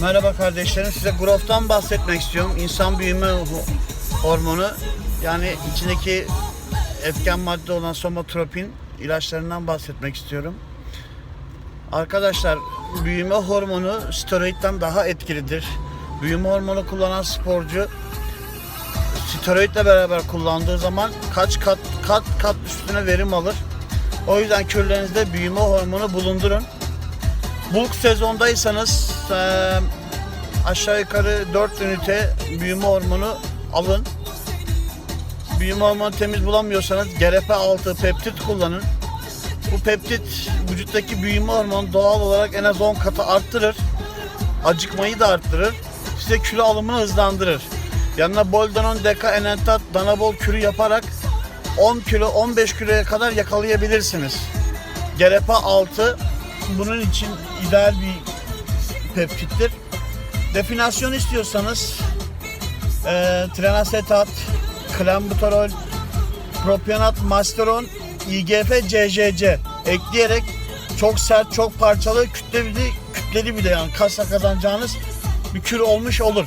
Merhaba kardeşlerim. Size growth'tan bahsetmek istiyorum. İnsan büyüme ho- hormonu. Yani içindeki etken madde olan somatropin ilaçlarından bahsetmek istiyorum. Arkadaşlar büyüme hormonu steroidden daha etkilidir. Büyüme hormonu kullanan sporcu steroidle beraber kullandığı zaman kaç kat kat kat üstüne verim alır. O yüzden küllerinizde büyüme hormonu bulundurun. Bulk sezondaysanız eee, aşağı yukarı 4 ünite büyüme hormonu alın. Büyüme hormonu temiz bulamıyorsanız GRP6 peptit kullanın. Bu peptit vücuttaki büyüme hormonu doğal olarak en az 10 katı arttırır. Acıkmayı da arttırır. Size kilo alımını hızlandırır. Yanına boldanon, deka, enantat, danabol kürü yaparak 10 kilo 15 kiloya kadar yakalayabilirsiniz. GRP 6 bunun için ideal bir peptittir. Definasyon istiyorsanız e, trenasetat, klambuterol, propionat, masteron, IGF, CCC ekleyerek çok sert, çok parçalı, kütleli, kütleli bir de yani kasa kazanacağınız bir kür olmuş olur.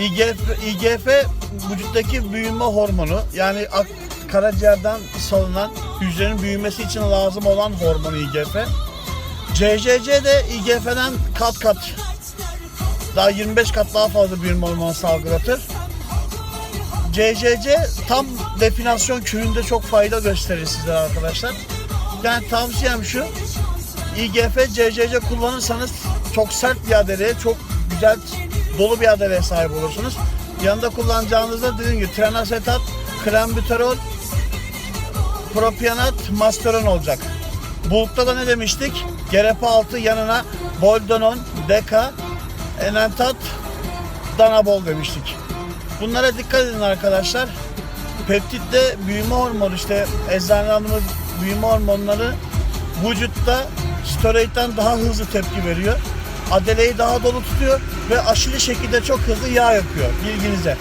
IGF, IGF vücuttaki büyüme hormonu yani karaciğerden salınan hücrenin büyümesi için lazım olan hormon IGF. CCC de IGF'den kat kat daha 25 kat daha fazla büyüme hormonu salgılatır. CCC tam definasyon küründe çok fayda gösterir sizlere arkadaşlar. Yani tavsiyem şu. IGF, CCC kullanırsanız çok sert bir adereye, çok güzel dolu bir adereye sahip olursunuz. Yanında kullanacağınızda dediğim gibi trenasetat, klambuterol, propionat, masteron olacak. Bulkta da ne demiştik? GRP6 yanına boldonon, deka, enantat, danabol demiştik. Bunlara dikkat edin arkadaşlar. Peptitte büyüme hormonu işte aldığımız büyüme hormonları vücutta steroidden daha hızlı tepki veriyor. Adeleyi daha dolu tutuyor ve aşırı şekilde çok hızlı yağ yakıyor bilginize.